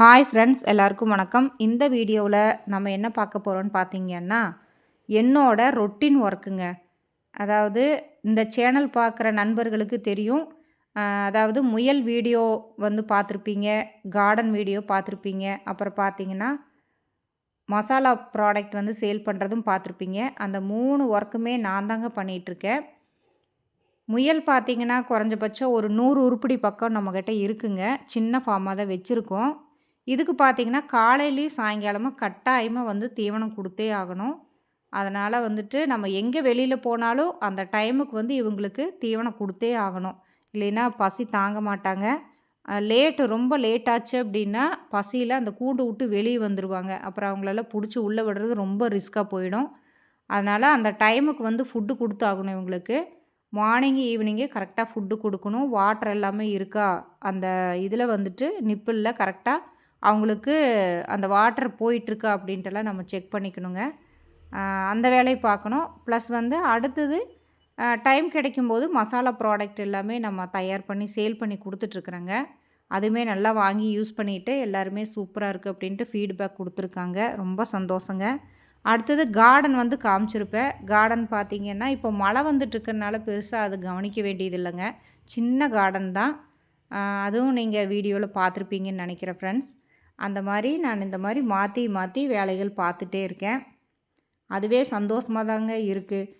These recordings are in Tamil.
ஹாய் ஃப்ரெண்ட்ஸ் எல்லாருக்கும் வணக்கம். இந்த வீடியோவில் நம்ம என்ன பார்க்க போகிறோம்னு பார்த்தீங்கன்னா என்னோட ரொட்டின் ஒர்க்குங்க அதாவது இந்த சேனல் பார்க்குற நண்பர்களுக்கு தெரியும். அதாவது முயல் வீடியோ வந்து பார்த்துருப்பீங்க கார்டன் வீடியோ பார்த்துருப்பீங்க. அப்புறம் பார்த்தீங்கன்னா மசாலா ப்ராடக்ட் வந்து சேல் பண்ணுறதும் பார்த்துருப்பீங்க. அந்த மூணு ஒர்க்குமே நான் தாங்க பண்ணிகிட்ருக்கேன் முயல் பார்த்தீங்கன்னா குறைஞ்சபட்சம் ஒரு நூறு உருப்படி பக்கம் நம்மக்கிட்ட இருக்குங்க. சின்ன ஃபார்மாக தான் வச்சுருக்கோம். இதுக்கு பார்த்தீங்கன்னா காலையிலையும் சாயங்காலமும் கட்டாயமாக வந்து தீவனம் கொடுத்தே ஆகணும். அதனால் வந்துட்டு நம்ம எங்கே வெளியில் போனாலும் அந்த டைமுக்கு வந்து இவங்களுக்கு தீவனம் கொடுத்தே ஆகணும். இல்லைன்னா பசி தாங்க மாட்டாங்க. லேட்டு ரொம்ப லேட்டாச்சு அப்படின்னா பசியில் அந்த கூண்டு விட்டு வெளியே வந்துடுவாங்க அப்புறம் அவங்களெல்லாம் பிடிச்சி உள்ளே விடுறது ரொம்ப ரிஸ்க்காக போயிடும். அதனால் அந்த டைமுக்கு வந்து ஃபுட்டு கொடுத்தாகணும் இவங்களுக்கு. மார்னிங் ஈவினிங்கு கரெக்டாக ஃபுட்டு கொடுக்கணும். வாட்டர் எல்லாமே இருக்கா? அந்த இதில் வந்துட்டு நிப்பிளில் கரெக்டாக அவங்களுக்கு அந்த வாட்டர் போயிட்டுருக்கா அப்படின்ட்டுலாம் நம்ம செக் பண்ணிக்கணுங்க. அந்த வேலையை பார்க்கணும். ப்ளஸ் வந்து அடுத்தது டைம் கிடைக்கும்போது மசாலா ப்ராடக்ட் எல்லாமே நம்ம தயார் பண்ணி சேல் பண்ணி கொடுத்துட்ருக்குறேங்க. அதுவுமே நல்லா வாங்கி யூஸ் பண்ணிவிட்டு எல்லாருமே சூப்பராக இருக்குது அப்படின்ட்டு ஃபீட்பேக் கொடுத்துருக்காங்க. ரொம்ப சந்தோஷங்க. அடுத்தது கார்டன் வந்து காமிச்சிருப்பேன். கார்டன் பார்த்திங்கன்னா இப்போ மழை வந்துட்டுருக்கறனால பெருசாக அது கவனிக்க வேண்டியது இல்லைங்க சின்ன கார்டன் தான். அதுவும் நீங்கள் வீடியோவில் பார்த்துருப்பீங்கன்னு நினைக்கிறேன் ஃப்ரெண்ட்ஸ் அந்த மாதிரி நான் இந்த மாதிரி மாற்றி மாற்றி வேலைகள் பார்த்துட்டே இருக்கேன். அதுவே சந்தோஷமாக தாங்க இருக்குது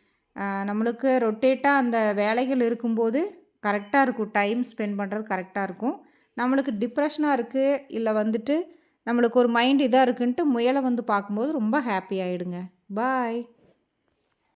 நம்மளுக்கு ரொட்டேட்டாக அந்த வேலைகள் இருக்கும்போது கரெக்டாக இருக்கும். டைம் ஸ்பெண்ட் பண்ணுறது கரெக்டாக இருக்கும். நம்மளுக்கு டிப்ரெஷனாக இருக்குது இல்லை வந்துட்டு நம்மளுக்கு ஒரு மைண்ட் இதாக இருக்குன்ட்டு முயலை வந்து பார்க்கும்போது ரொம்ப ஹாப்பி ஆகிடுங்க பாய்.